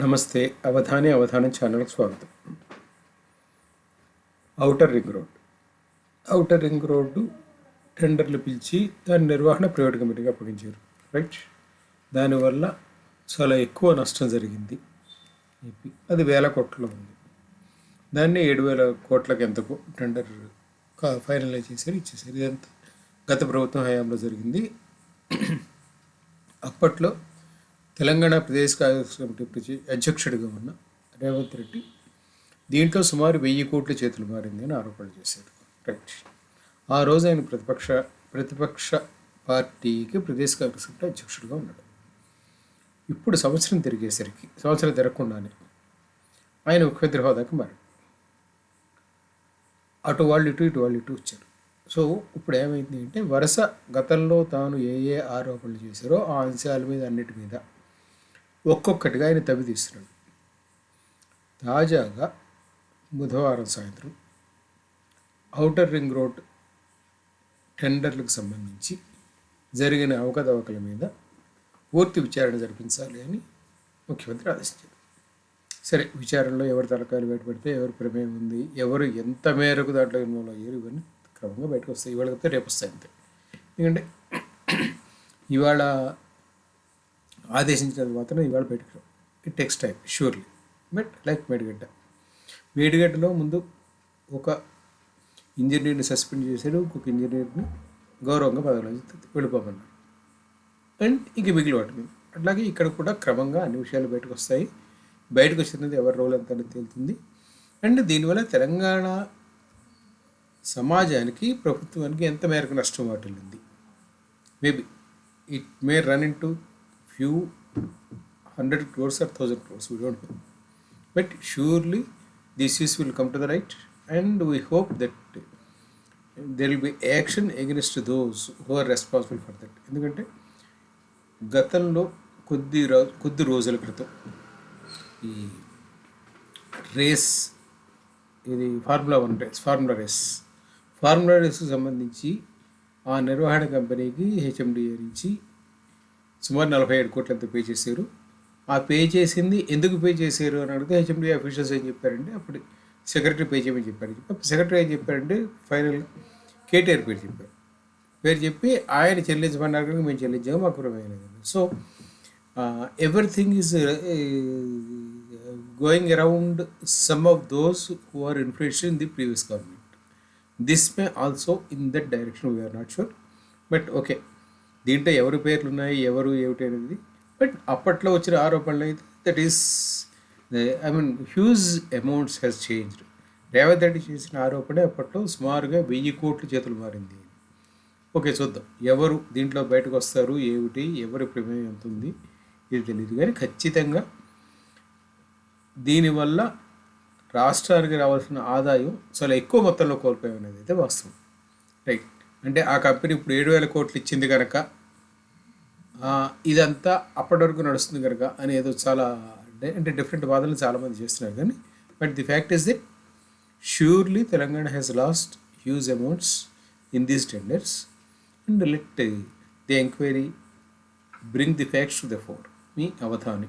నమస్తే. అవధాని అవధానం ఛానల్కి స్వాగతం. Outer ring road. Outer ring road టెండర్లు పిలిచి దాని నిర్వహణ ప్రైవేట్ కమిటీకి అప్పగించారు. రైట్? దానివల్ల చాలా ఎక్కువ నష్టం జరిగింది. అది వేల కోట్లలో ఉంది. దాన్ని ఏడు వేల కోట్లకు ఎంతకు టెండర్ ఫైనలైజ్ చేశారు ఇచ్చేసారు ఇదంతా గత ప్రభుత్వం హయాంలో జరిగింది. అప్పట్లో తెలంగాణ ప్రదేశ్ కాంగ్రెస్ కమిటీ అధ్యక్షుడిగా ఉన్న రేవంత్ రెడ్డి దీంట్లో సుమారు వెయ్యి కోట్ల చేతులు మారింది అని ఆరోపణలు చేశారు. రైట్ ఆ రోజు ఆయన ప్రతిపక్ష ప్రతిపక్ష పార్టీకి ప్రదేశ్ కాంగ్రెస్ కమిటీ అధ్యక్షుడిగా ఉన్నాడు. ఇప్పుడు సంవత్సరం తిరిగేసరికి సంవత్సరం తిరగకుండానే ఆయన ముఖ్యమంత్రి హోదాకి మారాడు. అటు వాళ్ళు ఇటు ఇటు వాళ్ళు ఇటు వచ్చారు. సో ఇప్పుడు ఏమైంది అంటే వరుస గతంలో తాను ఏ ఏ ఆరోపణలు చేశారో ఆ అంశాల మీద అన్నిటి మీద ఒక్కొక్కటిగా ఆయన తవ్వి తీస్తున్నాడు. తాజాగా బుధవారం సాయంత్రం ఔటర్ రింగ్ రోడ్ టెండర్లకు సంబంధించి జరిగిన అవకతవకల మీద పూర్తి విచారణ జరిపించాలి అని ముఖ్యమంత్రి ఆదేశించారు. సరే విచారణలో ఎవరి తలకాయలు బయటపడితే ఎవరి ప్రమేయం ఉంది ఎవరు ఎంత మేరకు దాంట్లో ఇన్వాల్వ్ అయ్యారు ఇవన్నీ క్రమంగా బయటకు వస్తాయి. ఇవాళ రేపు వస్తాయి అంతే. ఎందుకంటే ఇవాళ ఆదేశించినది మాత్రం ఇవాళ బయటకు it takes time surely but like Medigadda. మేడిగడ్డలో ముందు ఒక ఇంజనీర్ని సస్పెండ్ చేశాడు ఇంకొక ఇంజనీర్ని గౌరవంగా పదవిలో వెళ్ళిపోమన్నాడు అండ్ ఇంక మిగిలి వాటి మీద అట్లాగే ఇక్కడ కూడా క్రమంగా అన్ని విషయాలు బయటకు వస్తాయి. బయటకు వచ్చినది ఎవరి రోల్ ఎంత అనేది తేలుతుంది. అండ్ దీనివల్ల తెలంగాణ సమాజానికి ప్రభుత్వానికి ఎంత మేరకు నష్టం వాటిల్లింది? Maybe it may run into few hundred crores or thousand crores we don't know but surely this is will come to the right and we hope that there will be action against those who are responsible for that ఎందుకంటే గతంలో కొద్ది రోజు కొద్ది రోజుల క్రితం ఈ race ఇది formula one race formula race formula రేస్కి సంబంధించి ఆ నిర్వహణ కంపెనీకి హెచ్ఎండిఏ నుంచి సుమారు నలభై ఏడు కోట్లంత పే చేశారు. ఆ పే చేసింది ఎందుకు పే చేశారు అని అడిగితే హెచ్ఎండిఏ అఫీషియల్స్ ఏం చెప్పారంటే అప్పుడు సెక్రటరీ పే చేయమని చెప్పారు. చెప్పి సెక్రటరీ ఏం చెప్పారంటే ఫైనల్ కేటీఆర్ పేరు చెప్పారు. పేరు చెప్పి ఆయన చెల్లించమన్నారు కనుక మేము చెల్లించాము మాకు ప్రమేయం so everything is going around some of those who are influence in the previous government this may also in that direction we are not sure but okay దీంట్లో ఎవరి పేర్లు ఉన్నాయి ఎవరు ఏమిటి అనేది. బట్ అప్పట్లో వచ్చిన ఆరోపణలు అయితే that is I mean huge amounts has changed Revanth Reddy చేసిన ఆరోపణ అప్పట్లో సుమారుగా వెయ్యి కోట్లు చేతులు మారింది. ఓకే చూద్దాం. ఎవరు దీంట్లో బయటకు వస్తారు ఏమిటి ఎవరి ప్రమేయం ఎంత ఉంది ఇది తెలియదు కానీ ఖచ్చితంగా దీనివల్ల రాష్ట్రానికి రావాల్సిన ఆదాయం చాలా ఎక్కువ మొత్తంలో కోల్పోయాం అనేది అయితే వాస్తవం. రైట్ అంటే ఆ కంపెనీ ఇప్పుడు ఏడు వేల కోట్లు ఇచ్చింది కనుక ఇదంతా అప్పటి వరకు నడుస్తుంది కనుక అని ఏదో చాలా అంటే- అంటే డిఫరెంట్ వాదనలు చాలామంది చేస్తున్నారు. కానీ but the fact is that surely Telangana has lost huge amounts in these tenders and let the enquiry bring the facts to the fore me Avadhani.